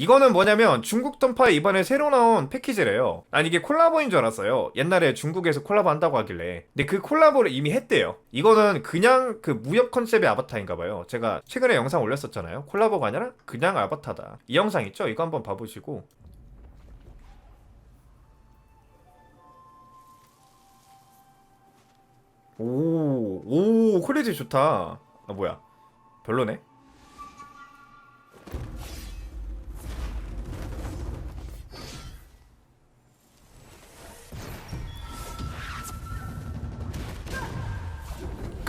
이거는 뭐냐면 중국 던파에 이번에 새로 나온 패키지래요. 난 이게 콜라보인 줄 알았어요. 옛날에 중국에서 콜라보 한다고 하길래. 근데 그 콜라보를 이미 했대요. 이거는 그냥 그 무협 컨셉의 아바타인가 봐요. 제가 최근에 영상 올렸었잖아요. 콜라보가 아니라 그냥 아바타다. 이 영상 있죠? 이거 한번 봐보시고. 오, 오, 퀄리티 좋다. 아, 뭐야. 별로네.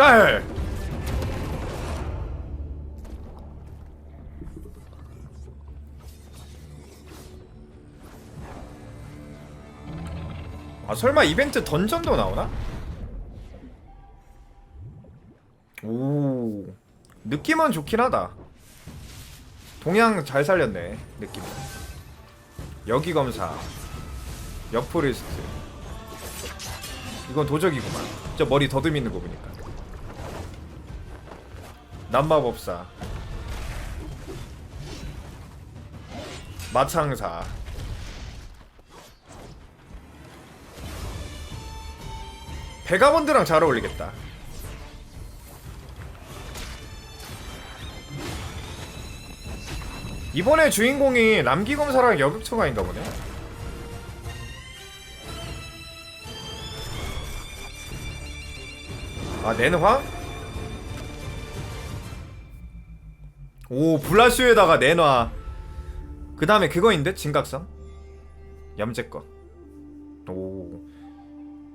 깔! 아, 설마 이벤트 던전도 나오나? 오, 느낌은 좋긴 하다. 동양 잘 살렸네, 느낌. 여기 검사, 역포리스트. 이건 도적이구만. 저 머리 더듬이는 거 보니까. 남마법사. 마창사. 베가본드랑 잘 어울리겠다. 이번에 주인공이 남기검사랑 여극초가인가 보네. 아 내노화? 오 블라슈에다가 내놔. 그 다음에 그거인데? 진각성? 얌제거. 오.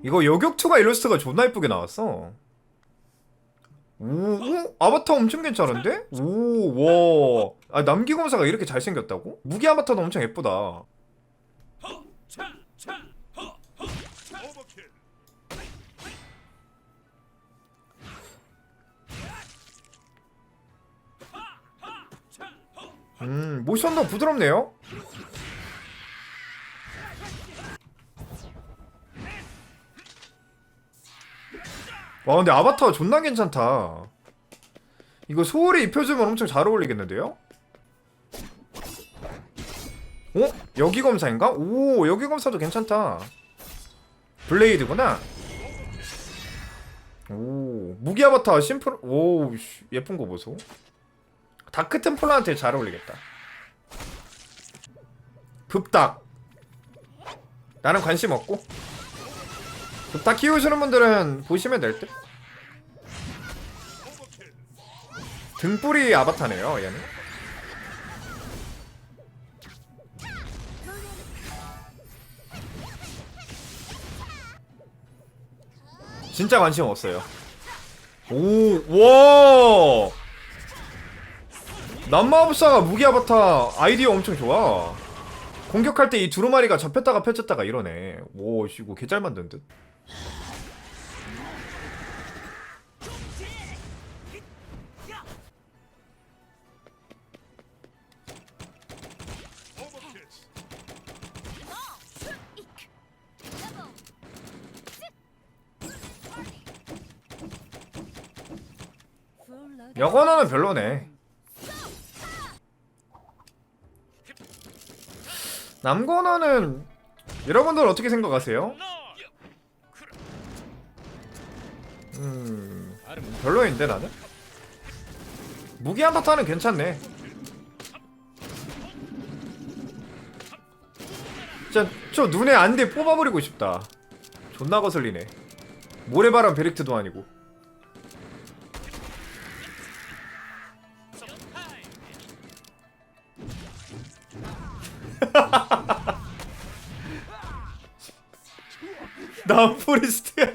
이거 요격투가 일러스트가 존나 이쁘게 나왔어. 오, 오? 아바타 엄청 괜찮은데? 오와. 아, 남기검사가 이렇게 잘생겼다고? 무기 아바타도 엄청 예쁘다 음 모션도 부드럽네요 와 근데 아바타 존나 괜찮다 이거 소울이 입혀주면 엄청 잘 어울리겠는데요? 어? 여기 검사인가? 오 여기 검사도 괜찮다 블레이드구나 오 무기 아바타 심플 오 씨, 예쁜 거 보소 다크 템플러한테 잘 어울리겠다. 급닭. 나는 관심 없고. 급닭 키우시는 분들은 보시면 될 듯. 등불이 아바타네요 얘는. 진짜 관심 없어요. 오 와 남마법사가 무기 아바타 아이디어 엄청 좋아. 공격할 때 이 두루마리가 접혔다가 펼쳤다가 이러네. 오 씨, 이거 개잘 만든 듯. 여건어는 별로네 남건어는 여러분들 어떻게 생각하세요? 음 별로인데 나는? 무기 한바타는 괜찮네. 진짜 저 눈에 안대 뽑아버리고 싶다. 존나 거슬리네. 모래바람 베릭트도 아니고 덤프리스트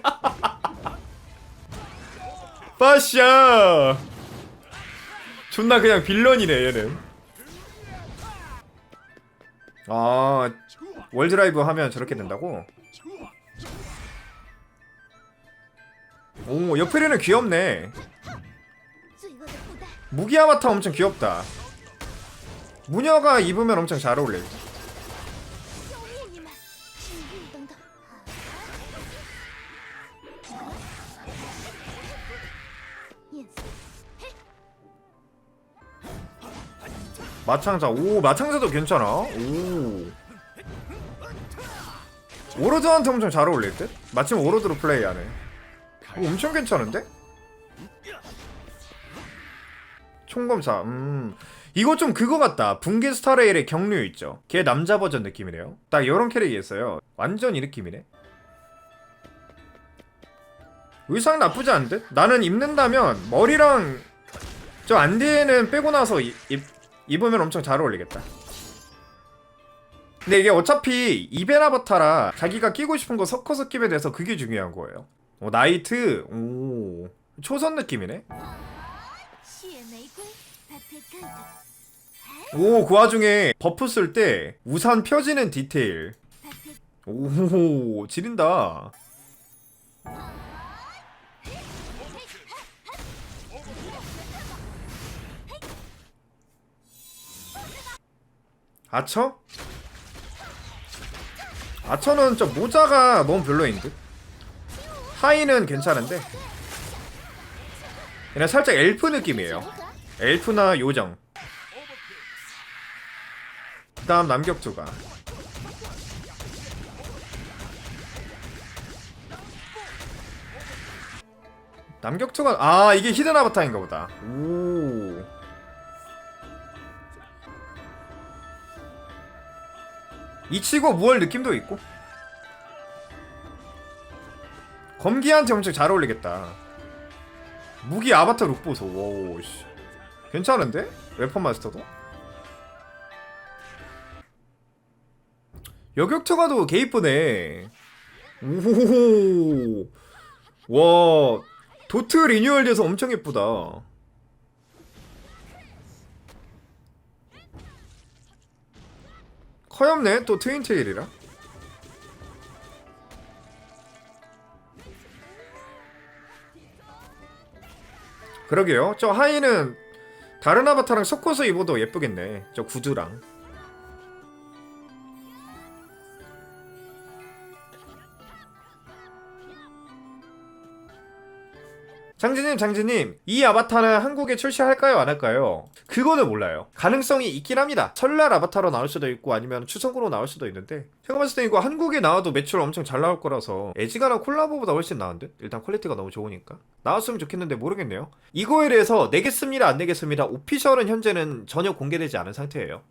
빠샤 존나 그냥 빌런이네 얘는. 아 월드라이브 하면 저렇게 된다고? 오 옆에리는 귀엽네. 무기야마타 엄청 귀엽다. 무녀가 입으면 엄청 잘 어울릴. 마창자. 오 마창자도 괜찮아. 오. 오로드한테 엄청 잘 어울릴 듯? 마침 오로드로 플레이하네. 오, 엄청 괜찮은데? 총검사 음. 이거 좀 그거 같다. 붕괴 스타레일의 경류 있죠? 걔 남자 버전 느낌이네요. 딱 요런 캐릭이었어요. 완전 이 느낌이네. 의상 나쁘지 않은 듯? 나는 입는다면 머리랑 저 안대는 빼고 나서 입, 입, 입으면 엄청 잘 어울리겠다. 근데 이게 어차피 이베라버타라 자기가 끼고 싶은 거 섞어서 끼면 돼서 그게 중요한 거예요. 오 나이트. 오 초선 느낌이네. 오 그 와중에 버프 쓸 때 우산 펴지는 디테일. 오 지린다. 아처? 아처는 좀 모자가 너무 별로인 듯. 하이는 괜찮은데. 그냥 살짝 엘프 느낌이에요. 엘프나 요정. 그 다음 남격투가. 남격투가 아 이게 히든 아바타인가 보다. 오 이 치고 무얼 느낌도 있고. 검기한테 엄청 잘 어울리겠다. 무기 아바타 룩 보소. 오씨. 괜찮은데? 웨폰 마스터도? 여격투가도 개 이쁘네. 오호호호. 와 도트 리뉴얼 돼서 엄청 예쁘다 커엽네 또 트윈테일이라. 그러게요. 저 하이는 다른 아바타랑 섞어서 입어도 예쁘겠네. 저 구두랑. 장진님, 장진님, 이 아바타는 한국에 출시할까요, 안 할까요? 그거는 몰라요. 가능성이 있긴 합니다. 설날 아바타로 나올 수도 있고 아니면 추석으로 나올 수도 있는데 제가 봤을 때 이거 한국에 나와도 매출 엄청 잘 나올 거라서 에지가나 콜라보보다 훨씬 나은데 일단 퀄리티가 너무 좋으니까 나왔으면 좋겠는데 모르겠네요. 이거에 대해서 내겠습니다, 안 내겠습니다. 오피셜은 현재는 전혀 공개되지 않은 상태예요.